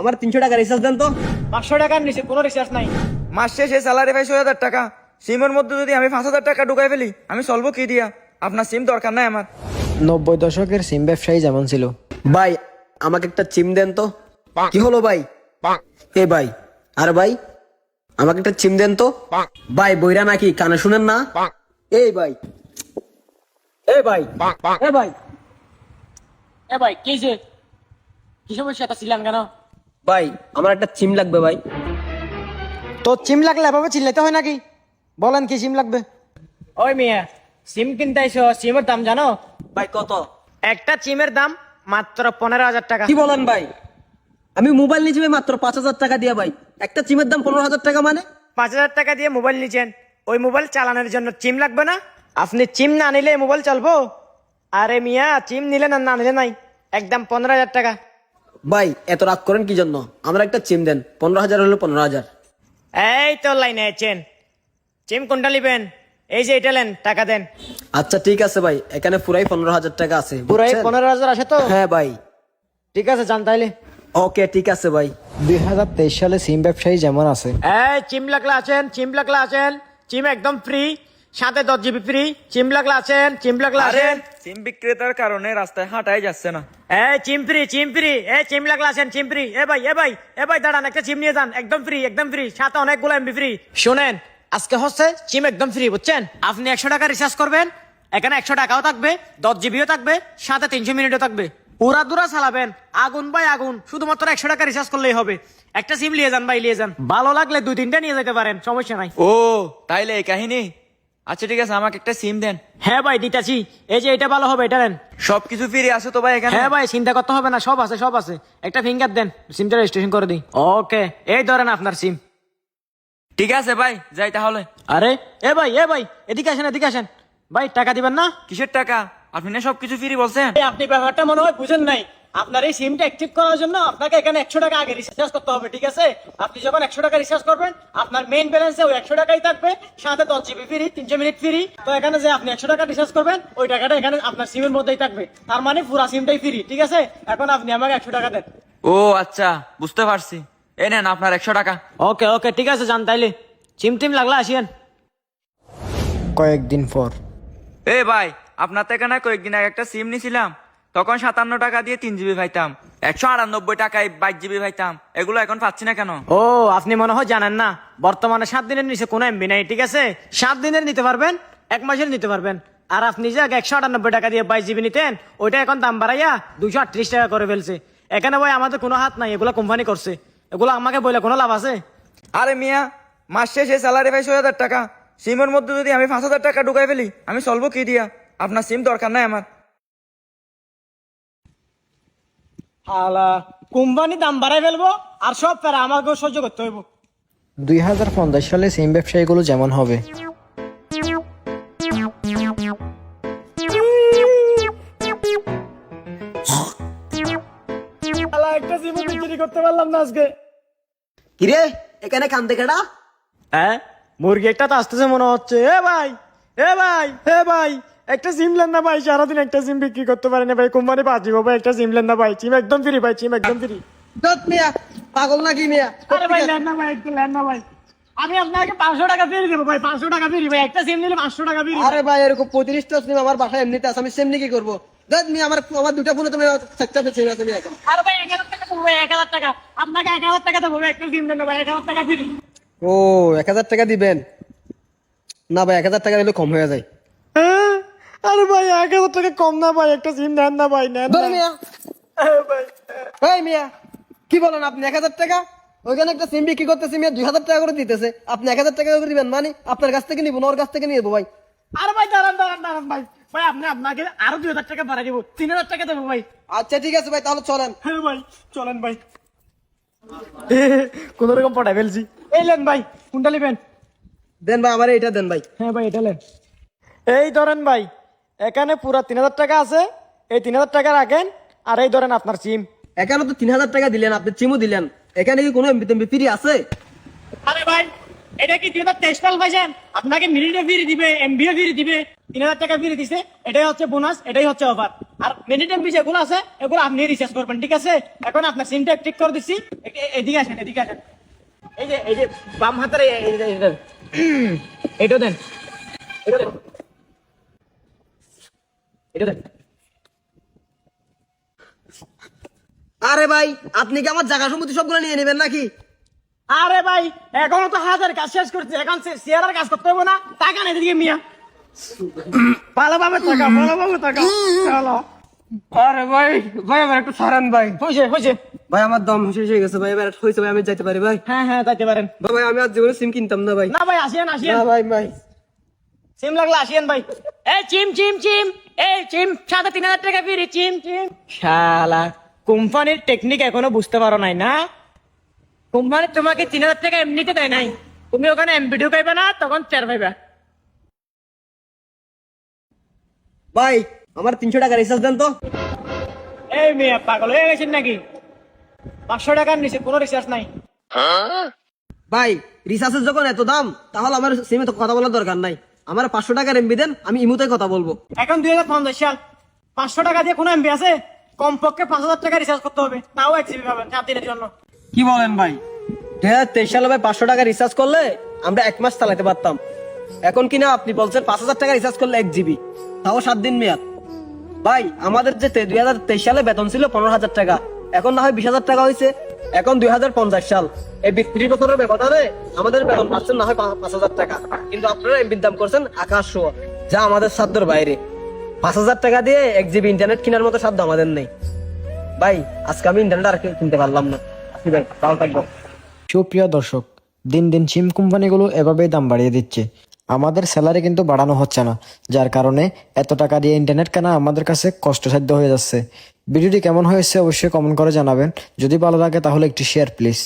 আমার তিনশো টাকা রিচার্জ দেন তো। পাঁচশো টাকার নিচে কোনো রিচার্জ নাই। মাস শেষে স্যালারি পাই ছয় হাজার টাকা। সিমের মধ্যে যদি আমি পাঁচ হাজার টাকা ঢুকাই ফেলি আমি চলবো কি দিয়া? আপনার সিম দরকার নাই আমার। নব্বই দশকের সিম ব্যবসায়ী যেমন ছিল। ভাই আমাকে একটা চিম দেন তো। কি হলো ভাই? এ ভাই আর ভাই আমাকে একটা চিম দেন তো। ভাই বইরা নাকি কানে শুনেন না? এই ভাই এ ভাই এ ভাই। এ ভাই কি যে? কি সমস্যা? তা ছিলেন কেন? ভাই আমার একটা চিম লাগবে ভাই। তো চিম লাগলে এভাবে চিল্লাইতে হয় নাকি? বলেন কি সিম লাগবে? ওই মিয়া সিম কিনতে আইসো সিমের দাম জানো? ভাই কত? একটা সিমের দাম মাত্র পনেরো হাজার টাকা। কি বলেন ভাই? আমি মোবাইল নিয়েছি ভাই মাত্র পাঁচ হাজার টাকা দিয়ে ভাই। একটা চিমের দাম পনেরো হাজার টাকা মানে? পাঁচ হাজার টাকা দিয়ে মোবাইল নিছেন। ওই মোবাইল চালানোর জন্য চিম লাগবে না? আপনি চিম না নিলে মোবাইল চলবো? আরে মিয়া চিম নিলে না না নিলে নাই। একদম পনেরো হাজার টাকা। ভাই এত রাগ করেন কি জন্য? আমরা একটা চিম দেন পনেরো হাজার হলো পনেরো হাজার। এই তো লাইনে আছেন চিম কোনটা নিবেন এই যে এটা নেন টাকা দেন। আচ্ছা ঠিক আছে ভাই এখানে পুরাই পনেরো হাজার টাকা আছে পুরাই বুঝছেন? পনেরো হাজার আছে তো? হ্যাঁ ভাই। ঠিক আছে জান তাইলে। ওকে ঠিক আছে ভাই। দুই হাজার তেইশ সালে সিম ব্যবসায়ী যেমন আছে। এই চিম লাগলে আছেন চিম লাগলে আছেন চিম একদম ফ্রি সাথে দশ জিবি ফ্রি চিম লাগলে আছেন চিম লাগলে আছেন সিম বিক্রেতার কারণে রাস্তায় হাঁটাই যাচ্ছে না। এই চিম ফ্রি চিম ফ্রি এ চিম লাগলে আছেন চিম ফ্রি এ ভাই এ ভাই এ ভাই দাঁড়ান একটা চিম নিয়ে যান একদম ফ্রি একদম ফ্রি সাথে অনেকগুলো এমবি ফ্রি শোনেন আজকে হচ্ছে চিম একদম ফ্রি বুঝছেন? আপনি একশো টাকা রিচার্জ করবেন এখানে একশো টাকাও থাকবে দশ জিবিও থাকবে সাথে তিনশো মিনিটও থাকবে। উড়া দুরা চালাবেন আগুন ভাই আগুন শুধুমাত্র একশো টাকা রিচার্জ করলেই হবে। একটা সিম নিয়ে যান ভাই নিয়ে যান। ভালো লাগলে দুই তিনটা নিয়ে যেতে পারেন সমস্যা নাই। ও তাইলে এই কাহিনী আচ্ছা ঠিক আছে আমাকে একটা সিম দেন। হ্যাঁ ভাই দিতাছি। এই যে এটা ভালো হবে এটা নেন। সবকিছু ফিরে আসে তো ভাই এখানে? হ্যাঁ ভাই চিন্তা করতে হবে না সব আছে সব আছে। একটা ফিঙ্গার দেন সিমটা রেজিস্ট্রেশন করে দিই। ওকে এই ধরেন আপনার সিম ঠিক আছে ভাই যাই তাহলে। আরে এ ভাই এ ভাই এদিকে আসেন এদিকে আসেন। ভাই টাকা দিবেন না? কিসের টাকা? আপনি না সবকিছু ফ্রি বলছেন? আপনি ব্যাপারটা মনে হয় বুঝেন নাই। আপনার এই সিমটা অ্যাক্টিভ করার জন্য আপনাকে এখানে একশো টাকা আগে রিচার্জ করতে হবে ঠিক আছে? আপনি যখন একশো টাকা রিচার্জ করবেন আপনার মেইন ব্যালেন্সে ওই একশো টাকাই থাকবে সাথে দশ জিবি ফ্রি তিনশো মিনিট ফ্রি তো এখানে যে আপনি একশো টাকা রিচার্জ করবেন ওই টাকাটা এখানে আপনার সিমের মধ্যেই থাকবে। তার মানে পুরা সিমটাই ফ্রি ঠিক আছে? এখন আপনি আমাকে একশো টাকা দেন। ও আচ্ছা বুঝতে পারছি। এই নেন আপনার একশো টাকা। ওকে ওকে ঠিক আছে যান তাইলে। চিম টিম লাগলা আসিয়েন। কয়েকদিন পর। এ ভাই আপনার থেকে না কয়েকদিন আগে একটা সিম নিছিলাম। তখন সাতান্ন টাকা দিয়ে তিন জিবি পাইতাম। একশো আটানব্বই টাকায় বাইশ জিবি পাইতাম। এগুলো এখন পাচ্ছি না কেন? ও আপনি মনে হয় জানেন না। বর্তমানে সাত দিনের নিচে কোনো এমবি নাই ঠিক আছে? সাত দিনের নিতে পারবেন এক মাসের নিতে পারবেন। আর আপনি যে আগে একশো আটানব্বই টাকা দিয়ে বাইশ জিবি নিতেন ওইটা এখন দাম বাড়াইয়া দুশো আটত্রিশ টাকা করে ফেলছে। এখানে ভাই আমাদের কোনো হাত নাই এগুলো কোম্পানি করছে। এগুলো আমাকে বলে কোনো লাভ আছে? আরে মিয়া মাস শেষে স্যালারি পাই ছয় হাজার টাকা। সিমের মধ্যে যদি আমি পাঁচ হাজার টাকা ঢুকাই ফেলি আমি চলবো কি দিয়া? আপনার সিম দরকার নাই আমার। হালা কোম্পানি দাম বাড়াই ফেলব আর সব প্যারা আমাকেও সহ্য করতে হইব। দুই হাজার পঞ্চাশ সালে সিম ব্যবসায়ীগুলো যেমন হবে। একটা সিমও বিক্রি করতে পারলাম না আজকে। কিরে এখানে কান্দে কেডা? হ্যাঁ মুরগি একটা তো আসতেছে মনে হচ্ছে। এ ভাই এ ভাই এ ভাই। একটা সিম লেন না ভাই সারাদিন একটা সিম বিক্রি করতে পারে না ভাই কোম্পানি বাজি ভাই একটা সিম লেন না ভাই সিম একদম ফ্রি ভাই সিম একদম ফ্রি দত মিয়া পাগল নাকি মিয়া আরে ভাই লেন না ভাই একটু লেন না ভাই। আমি আপনাকে পাঁচশো টাকা ফ্রি দেবো ভাই পাঁচশো টাকা ফ্রি ভাই একটা সিম নিলে পাঁচশো টাকা ফ্রি আরে ভাই। এরকম পঁয়ত্রিশটা সিম আমার বাসায় এমনিতে আছে আমি সেমনি কি করব? দত মিয়া আমার আমার দুটা ফোনে তুমি সাকচাতে ছেড়ে আছে আরে ভাই এক হাজার টাকা দেবো এক হাজার টাকা। আপনাকে এক হাজার টাকা দেবো একটা সিম দেন ভাই এক হাজার টাকা ফ্রি ও এক হাজার টাকা দিবেন? না ভাই এক হাজার টাকা দিলে কম হয়ে যায়। আরে ভাই এক হাজার টাকা কম না ভাই একটা সিম নেন না ভাই নেন ধরো মিয়া। এই মিয়া কি বলেন আপনি এক হাজার টাকা? ওইখানে একটা সিম বিক্রি করতেছি মিয়া দুই হাজার টাকা করে দিতেছে। আপনি এক হাজার টাকা করে দিবেন মানে আপনার কাছ থেকে নিবো না ওর কাছ থেকে নিয়ে ভাই। আরে ভাই দাঁড়ান দাঁড়ান দাঁড়ান ভাই। ভাই আপনি আপনাকে আরও দুই হাজার টাকা বাড়াই দেবো তিন হাজার টাকা দেবো ভাই। আচ্ছা ঠিক আছে ভাই তাহলে চলেন। হ্যাঁ ভাই চলেন ভাই। কোন রকম পটাই ফেলছি। এই লেন ভাই কোনটা নেবেন দেন ভাই আমার এটা দেন ভাই। হ্যাঁ ভাই এটা লেন এই ধরেন ভাই এখানে পুরা তিন হাজার টাকা আছে। এই তিন হাজার টাকা রাখেন আর এই ধরেন আপনার সিম এখানে তো তিন হাজার টাকা দিলেন আপনি চিমু দিলেন। এখানে কি কোনো এমবি টেমবি ফ্রি আছে? আরে ভাই এটা কি দুই হাজার তেইশ সাল ভাইজান? আপনাকে মিনিটে ফিরে দিবে এমবিও ফিরে দিবে তিন হাজার টাকা ফিরে দিছে এটাই হচ্ছে বোনাস এটাই হচ্ছে অফার আর মিনিট এমবি যেগুলো আছে এগুলো আপনি রিচার্জ করবেন ঠিক আছে? এখন আপনার সিমটা ঠিক করে দিচ্ছি। এদিকে আসেন এদিকে আসেন। এই যে এই যে বাম হাতের এই- দেন। এটা দেন। এটা আরে ভাই আপনি কি আমার জায়গা সম্পত্তি সবগুলো নিয়ে নেবেন নাকি? আরে ভাই এখনও তো হাজার কাজ শেষ করছে এখন শেয়ারের কাজ করতে হবে না। টাকা নেই দিকে মিয়া। ভালোভাবে টাকা ভালোভাবে টাকা চলো। আরে ভাই ভাই আমার একটু ছাড়েন ভাই। হয়েছে হয়েছে। ভাই আমার দম শেষ হয়ে গেছে ভাই এবার হয়েছে ভাই আমি যাইতে পারি ভাই? হ্যাঁ হ্যাঁ যাইতে পারেন। ভাই আমি আর জীবনে সিম কিনতাম না ভাই। না ভাই আসিয়েন আসিয়েন। না ভাই ভাই। সিম লাগলে আসিয়েন ভাই। এই চিম চিম চিম। এই চিম সাথে তিন হাজার টাকা ফিরি চিম। চিম শালা কোম্পানির টেকনিক এখনও বুঝতে পারো নাই না? কোম্পানি তোমাকে তিন হাজার টাকা এমনিতে দেয় নাই। তুমি ওখানে এমবি ঢুকাইবে না তখন চার পাইবা। ভাই আমার তিনশো টাকা রিচার্জ দেন তো। এই মেয়ে পাগল হয়ে গেছেন নাকি? পাঁচশো টাকার নিচে কোনো রিচার্জ নাই। ভাই রিচার্জের যখন এত দাম তাহলে আমার সিমে তো কথা বলার দরকার নাই। আমার পাঁচশো টাকার এমবি দেন আমি ইমুতে কথা বলব। এখন দুই হাজার পঞ্চাশ সাল। পাঁচশো টাকা দিয়ে কোনো এমবি আছে? কমপক্ষে পাঁচ হাজার টাকা রিচার্জ করতে হবে। তাও এক জিবি পাবেন চার দিনের জন্য। কি বলেন ভাই? দুই হাজার তেইশ সালে ভাই পাঁচশো টাকা রিচার্জ করলে আমরা এক মাস চালাতে পারতাম। এখন কিনা আপনি বলছেন পাঁচ হাজার টাকা রিচার্জ করলে এক জিবি তাও সাত দিন মেয়াদ। ভাই আমাদের যে দুই হাজার তেইশ সালে বেতন ছিল পনেরো হাজার টাকা। এখন না হয় বিশ হাজার টাকা হয়েছে এখন দুই হাজার পঞ্চাশ সাল। এই বিক্রি বছরের ব্যবধানে আমাদের বেতন পাচ্ছেন না হয় পাঁচ হাজার টাকা। কিন্তু আপনারা এমবির দাম করছেন আকাশ যা আমাদের সাধ্যর বাইরে। পাঁচ হাজার টাকা দিয়ে এক জিবি ইন্টারনেট কেনার মতো সাধ্য আমাদের নেই। ভাই, আজকে আমি ইন্টারনেট আর কিনতে পারলাম না। ভাই ভালো থাকব। সুপ্রিয় দর্শক, দিন দিন সিম কোম্পানিগুলো এভাবেই দাম বাড়িয়ে দিচ্ছে। আমাদের স্যালারি কিন্তু বাড়ানো হচ্ছে না, যার কারণে এত টাকা দিয়ে ইন্টারনেট কেনা আমাদের কাছে কষ্টসাধ্য হয়ে যাচ্ছে। ভিডিওটি কেমন হয়েছে অবশ্যই কমেন্ট করে জানাবেন। যদি ভালো লাগে তাহলে একটি শেয়ার প্লিজ